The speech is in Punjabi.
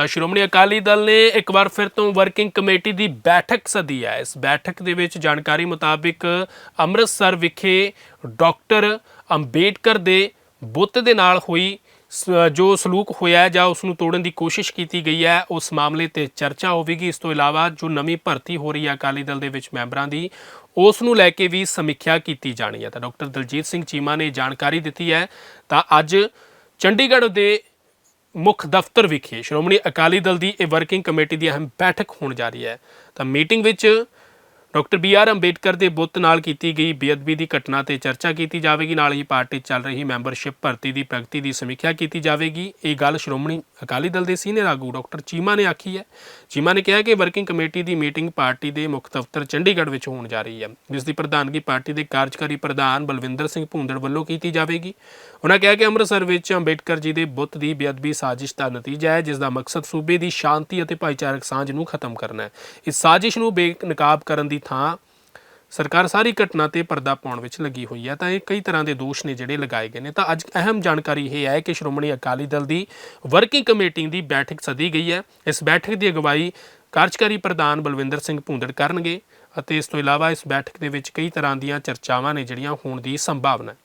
ਤਾਂ ਸ਼੍ਰੋਮਣੀ ਅਕਾਲੀ ਦਲ ਨੇ ਇੱਕ ਵਾਰ ਫਿਰ ਤੋਂ ਵਰਕਿੰਗ ਕਮੇਟੀ ਦੀ ਬੈਠਕ ਸੱਦੀ ਹੈ। ਇਸ ਬੈਠਕ ਦੇ ਵਿੱਚ ਜਾਣਕਾਰੀ ਮੁਤਾਬਿਕ ਅੰਮ੍ਰਿਤਸਰ ਵਿਖੇ ਡਾਕਟਰ ਅੰਬੇਡਕਰ ਦੇ ਬੁੱਤ ਦੇ ਨਾਲ ਹੋਈ ਸ- ਜੋ ਸਲੂਕ ਹੋਇਆ ਜਾਂ ਉਸ ਨੂੰ ਤੋੜਨ ਦੀ ਕੋਸ਼ਿਸ਼ ਕੀਤੀ ਗਈ ਹੈ, ਉਸ ਮਾਮਲੇ ਤੇ ਚਰਚਾ ਹੋਵੇਗੀ। ਇਸ ਤੋਂ ਇਲਾਵਾ ਜੋ ਨਵੀਂ ਭਰਤੀ ਹੋ ਰਹੀ ਹੈ ਅਕਾਲੀ ਦਲ ਦੇ ਵਿੱਚ ਮੈਂਬਰਾਂ ਦੀ, ਉਸ ਨੂੰ ਲੈ ਕੇ ਵੀ ਸਮੀਖਿਆ ਕੀਤੀ ਜਾਣੀ ਹੈ। ਤਾਂ ਡਾਕਟਰ ਦਲਜੀਤ ਸਿੰਘ ਚੀਮਾ ਨੇ ਜਾਣਕਾਰੀ ਦਿੱਤੀ ਹੈ। ਤਾਂ ਅੱਜ ਚੰਡੀਗੜ੍ਹ ਦੇ ਮੁੱਖ ਦਫ਼ਤਰ ਵਿਖੇ ਸ਼੍ਰੋਮਣੀ ਅਕਾਲੀ ਦਲ ਦੀ ਇਹ ਵਰਕਿੰਗ ਕਮੇਟੀ ਦੀ ਅਹਿਮ ਬੈਠਕ ਹੋਣ ਜਾ ਰਹੀ ਹੈ। ਤਾਂ ਮੀਟਿੰਗ ਵਿੱਚ ਡਾਕਟਰ ਬੀ ਆਰ ਅੰਬੇਡਕਰ ਦੇ ਬੁੱਤ ਨਾਲ ਕੀਤੀ ਗਈ ਬੇਅਦਬੀ ਦੀ ਘਟਨਾ ਤੇ ਚਰਚਾ ਕੀਤੀ ਜਾਵੇਗੀ। ਨਾਲ ਹੀ ਪਾਰਟੀ 'ਚ ਚੱਲ ਰਹੀ ਮੈਂਬਰਸ਼ਿਪ ਭਰਤੀ ਦੀ ਪ੍ਰਗਤੀ ਦੀ ਸਮੀਖਿਆ ਕੀਤੀ ਜਾਵੇਗੀ। ਇਹ ਗੱਲ ਸ਼੍ਰੋਮਣੀ ਅਕਾਲੀ ਦਲ ਦੇ ਸੀਨੀਅਰ ਆਗੂ ਡਾਕਟਰ ਚੀਮਾ ਨੇ ਆਖੀ ਹੈ। ਚੀਮਾ ਨੇ ਕਿਹਾ ਕਿ ਵਰਕਿੰਗ ਕਮੇਟੀ ਦੀ ਮੀਟਿੰਗ ਪਾਰਟੀ ਦੇ ਮੁੱਖ ਦਫ਼ਤਰ ਚੰਡੀਗੜ੍ਹ ਵਿੱਚ ਹੋਣ ਜਾ ਰਹੀ ਹੈ। ਜਿਸ ਦੀ ਪ੍ਰਧਾਨਗੀ ਪਾਰਟੀ ਦੇ ਕਾਰਜਕਾਰੀ ਪ੍ਰਧਾਨ ਬਲਵਿੰਦਰ ਸਿੰਘ ਭੂੰਦੜ ਵੱਲੋਂ ਕੀਤੀ ਜਾਵੇਗੀ। ਉਹਨਾਂ ਕਿਹਾ ਕਿ ਅੰਮ੍ਰਿਤਸਰ ਵਿੱਚ ਅੰਬੇਡਕਰ ਜੀ ਦੇ ਬੁੱਤ ਦੀ ਬੇਅਦਬੀ ਸਾਜ਼ਿਸ਼ ਦਾ ਨਤੀਜਾ ਹੈ, ਜਿਸ ਦਾ ਮਕਸਦ ਸੂਬੇ ਦੀ ਸ਼ਾਂਤੀ ਅਤੇ ਭਾਈਚਾਰਕ ਸਾਂਝ ਨੂੰ ਖਤਮ ਕਰਨਾ ਹੈ। ਇਸ ਸਾਜ਼ਿਸ਼ ਨੂੰ ਬੇਨਕਾਬ ਕਰਨ ਦੀ ਥਾਂ ਸਰਕਾਰ ਸਾਰੀ ਘਟਨਾ ਤੇ ਪਰਦਾ ਪਾਉਣ ਵਿੱਚ ਲੱਗੀ ਹੋਈ ਹੈ, ਤਾਂ ਇਹ ਕਈ ਤਰ੍ਹਾਂ ਦੇ ਦੋਸ਼ ਨੇ ਜਿਹੜੇ ਲਗਾਏ ਗਏ ਨੇ। ਤਾਂ ਅੱਜ ਅਹਿਮ ਜਾਣਕਾਰੀ ਇਹ ਹੈ ਕਿ ਸ਼੍ਰੋਮਣੀ ਅਕਾਲੀ ਦਲ ਦੀ ਵਰਕਿੰਗ ਕਮੇਟੀ ਦੀ ਬੈਠਕ ਸੱਦੀ ਗਈ ਹੈ। ਇਸ ਬੈਠਕ ਦੀ ਅਗਵਾਈ ਕਾਰਜਕਾਰੀ ਪ੍ਰਧਾਨ ਬਲਵਿੰਦਰ ਸਿੰਘ ਭੂੰਦੜ ਕਰਨਗੇ ਅਤੇ ਇਸ ਤੋਂ ਇਲਾਵਾ ਇਸ ਬੈਠਕ ਦੇ ਵਿੱਚ ਕਈ ਤਰ੍ਹਾਂ ਦੀਆਂ ਚਰਚਾਵਾਂ ਨੇ ਜਿਹੜੀਆਂ ਹੋਣ ਦੀ ਸੰਭਾਵਨਾ ਹੈ।